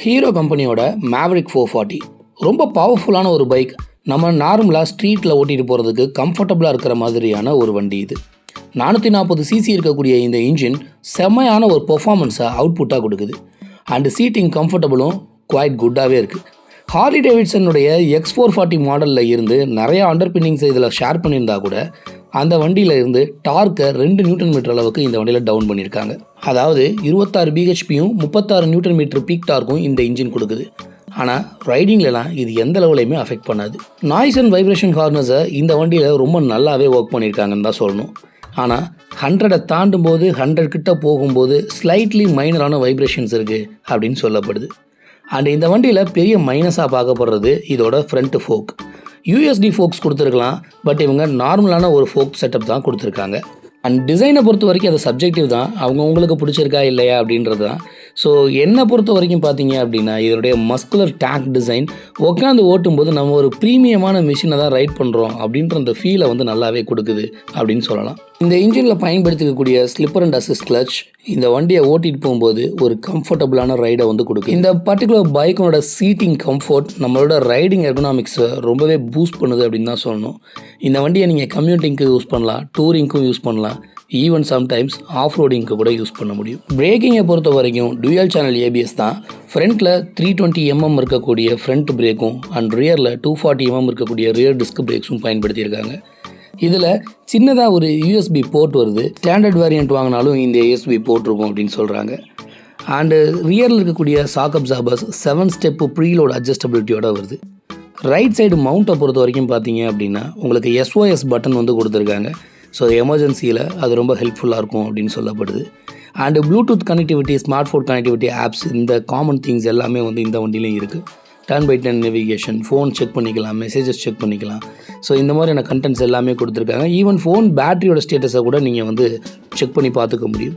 Hero கம்பெனியோட Maverick four forty ரொம்ப பவர்ஃபுல்லான ஒரு பைக் நம்ம நார்மலாக ஸ்ட்ரீட்டில் ஓட்டிகிட்டு போகிறதுக்கு கம்ஃபர்டபுளாக இருக்கிற மாதிரியான ஒரு வண்டி இது. நானூற்றி நாற்பது சிசி இருக்கக்கூடிய இந்த இன்ஜின் செம்மையான ஒரு பெர்ஃபார்மன்ஸை அவுட்புட்டாக கொடுக்குது. அண்டு சீட்டிங் கம்ஃபர்டபுளும் குவாய்ட் குட்டாகவே இருக்குது ஹார்லி டேவிட்சனுடைய எக்ஸ் ஃபோர் ஃபார்ட்டி மாடலில் இருந்து நிறையா அண்டர் பின்னிங்ஸ் இதில் ஷேர் பண்ணியிருந்தா கூட அந்த வண்டியில் இருந்து டார்க்கை ரெண்டு நியூட்டன் மீட்டர் அளவுக்கு இந்த வண்டியில் டவுன் பண்ணியிருக்காங்க அதாவது இருபத்தாறு பிஹெச்பியும் முப்பத்தாறு நியூட்டன் மீட்டர் பீக் டார்க்கும் இந்த இன்ஜின் கொடுக்குது. ஆனால் ரைடிங்லலாம் இது எந்த லெவலையுமே அஃபெக்ட் பண்ணாது. நாய்ஸ் அண்ட் வைப்ரேஷன் ஹார்னஸை இந்த வண்டியில் ரொம்ப நல்லாவே ஒர்க் பண்ணியிருக்காங்கன்னு தான் சொல்லணும். ஆனால் ஹண்ட்ரடை தாண்டும் போது ஹண்ட்ரட் கிட்ட போகும்போது ஸ்லைட்லி மைனரான வைப்ரேஷன்ஸ் இருக்குது அப்படின்னு சொல்லப்படுது. அண்ட் இந்த வண்டியில் பெரிய மைனஸாக பார்க்கப்படுறது இதோட ஃப்ரண்ட் ஃபோக் யூஎஸ்டி ஃபோக்ஸ் கொடுத்துருக்கலாம் பட் இவங்க நார்மலான ஒரு ஃபோக் செட்டப் தான் கொடுத்துருக்காங்க. அண்ட் டிசைனை பொறுத்த வரைக்கும் அது சப்ஜெக்டிவ் தான். அவங்க உங்களுக்கு பிடிச்சிருக்கா இல்லையா அப்படின்றது தான். ஸோ என்னை பொறுத்த வரைக்கும் பார்த்தீங்க அப்படின்னா இதனுடைய மஸ்குலர் டேக் டிசைன் உட்காந்து ஓட்டும்போது நம்ம ஒரு ப்ரீமியமான மிஷினை தான் ரைட் பண்ணுறோம் அப்படின்ற அந்த ஃபீலை வந்து நல்லாவே கொடுக்குது அப்படின்னு சொல்லலாம். இந்த இன்ஜினில் பயன்படுத்திக்கக்கூடிய ஸ்லிப்பர் அண்ட் அசிஸ்ட் கிளச் இந்த வண்டியை ஓட்டிட்டு போகும்போது ஒரு கம்ஃபர்டபுளான ரைடை வந்து கொடுக்கும் இந்த பர்டிகுலர் பைக்கோட சீட்டிங் கம்ஃபர்ட் நம்மளோட ரைடிங் எர்கனாமிக்ஸை ரொம்பவே பூஸ்ட் பண்ணுது அப்படின்னு தான் சொல்லணும். இந்த வண்டியை நீங்கள் கம்யூட்டிங்க்கு யூஸ் பண்ணலாம் டூரிங்க்கும் யூஸ் பண்ணலாம். ஈவன் சம்டைம்ஸ் ஆஃப் ரோடிங்க்கு கூட யூஸ் பண்ண முடியும். பிரேக்கிங்கை பொறுத்த வரைக்கும் டுயல் சேனல் ஏபிஎஸ் தான். ஃப்ரண்ட்டில் த்ரீ டுவெண்ட்டி எம்எம் இருக்கக்கூடிய ஃப்ரண்ட் பிரேக்கும் அண்ட் ரியரில் டூ ஃபார்ட்டி எம்எம் இருக்கக்கூடிய ரியர் டிஸ்க் பிரேக்ஸும் பயன்படுத்தியிருக்காங்க. இதில் சின்னதாக ஒரு யூஎஸ்பி போர்ட் வருது. ஸ்டாண்டர்ட் வேரியண்ட் வாங்கினாலும் இந்த யூஎஸ்பி போர்ட் இருக்கும் அப்படின்னு சொல்கிறாங்க அண்டு ரியரில் இருக்கக்கூடிய shock absorbers seven step preload அட்ஜஸ்டபிலிட்டியோட வருது. ரைட் சைடு மவுண்ட்டை பொறுத்த வரைக்கும் பார்த்தீங்க அப்படின்னா உங்களுக்கு எஸ்ஓஎஸ் பட்டன் வந்து கொடுத்துருக்காங்க. ஸோ எமர்ஜென்சியில் அது ரொம்ப ஹெல்ப்ஃபுல்லாக இருக்கும் அப்படின்னு சொல்லப்படுது. And Bluetooth connectivity smart phone connectivity apps இந்த காமன் திங்ஸ் எல்லாமே வந்து இந்த வண்டியிலையும் இருக்குது turn by turn navigation phone check பண்ணிக்கலாம் மெசேஜஸ் செக் பண்ணிக்கலாம். ஸோ இந்த மாதிரியான கண்டென்ட்ஸ் எல்லாமே கொடுத்துருக்காங்க. ஈவன் ஃபோன் பேட்டரியோட ஸ்டேட்டஸை கூட நீங்கள் வந்து செக் பண்ணி பார்த்துக்க முடியும்.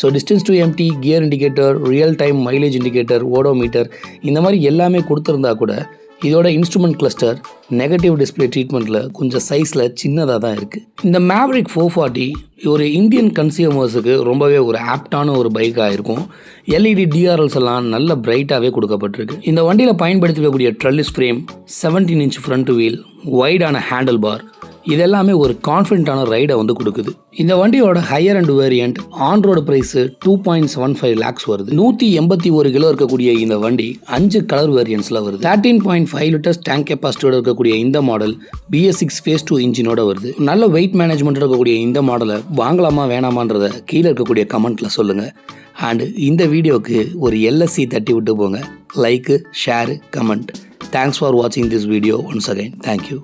So distance to empty gear indicator real time mileage indicator odometer இந்த மாதிரி எல்லாமே கொடுத்துருந்தா கூட இதோட இன்ஸ்ட்ருமெண்ட் கிளஸ்டர் நெகட்டிவ் டிஸ்பிளே ட்ரீட்மெண்ட்டில் கொஞ்சம் சைஸில் சின்னதாக தான் இருக்குது இந்த மேவரிக் ஃபோர் ஃபார்ட்டி ஒரு இந்தியன் கன்சியூமர்ஸுக்கு ரொம்பவே ஒரு ஆப்டான ஒரு பைக்காக இருக்கும். எல்இடி டிஆர்எல்ஸ் எல்லாம் நல்ல பிரைட்டாகவே கொடுக்கப்பட்டிருக்கு. இந்த வண்டியில் பயன்படுத்திக்கக்கூடிய trellis frame 17 inch front wheel வைடான handle bar இதெல்லாமே ஒரு கான்ஃபிடண்ட்டான ரைடை வந்து கொடுக்குது. இந்த வண்டியோட higher and variant on road price two point seven five lakhs வருது. நூற்றி எண்பத்தி ஒரு கிலோ இருக்கக்கூடிய இந்த வண்டி அஞ்சு கலர் வேரியன்ஸில் வருது. Thirteen point five litres tank கெப்பாசிட்டியோட இருக்கக்கூடிய இந்த model BS six phase two இன்ஜினோட வருது. நல்ல வெயிட் மேனேஜ்மெண்ட் இருக்கக்கூடிய இந்த மாடலை வாங்கலாமா வேணாமான்றத கீழே இருக்கக்கூடிய கமெண்ட்டில் சொல்லுங்கள் அண்டு இந்த வீடியோவுக்கு ஒரு எல்எஸ்சி தட்டி விட்டு போங்க. Like share comment thanks for வாட்சிங் this video once again thank you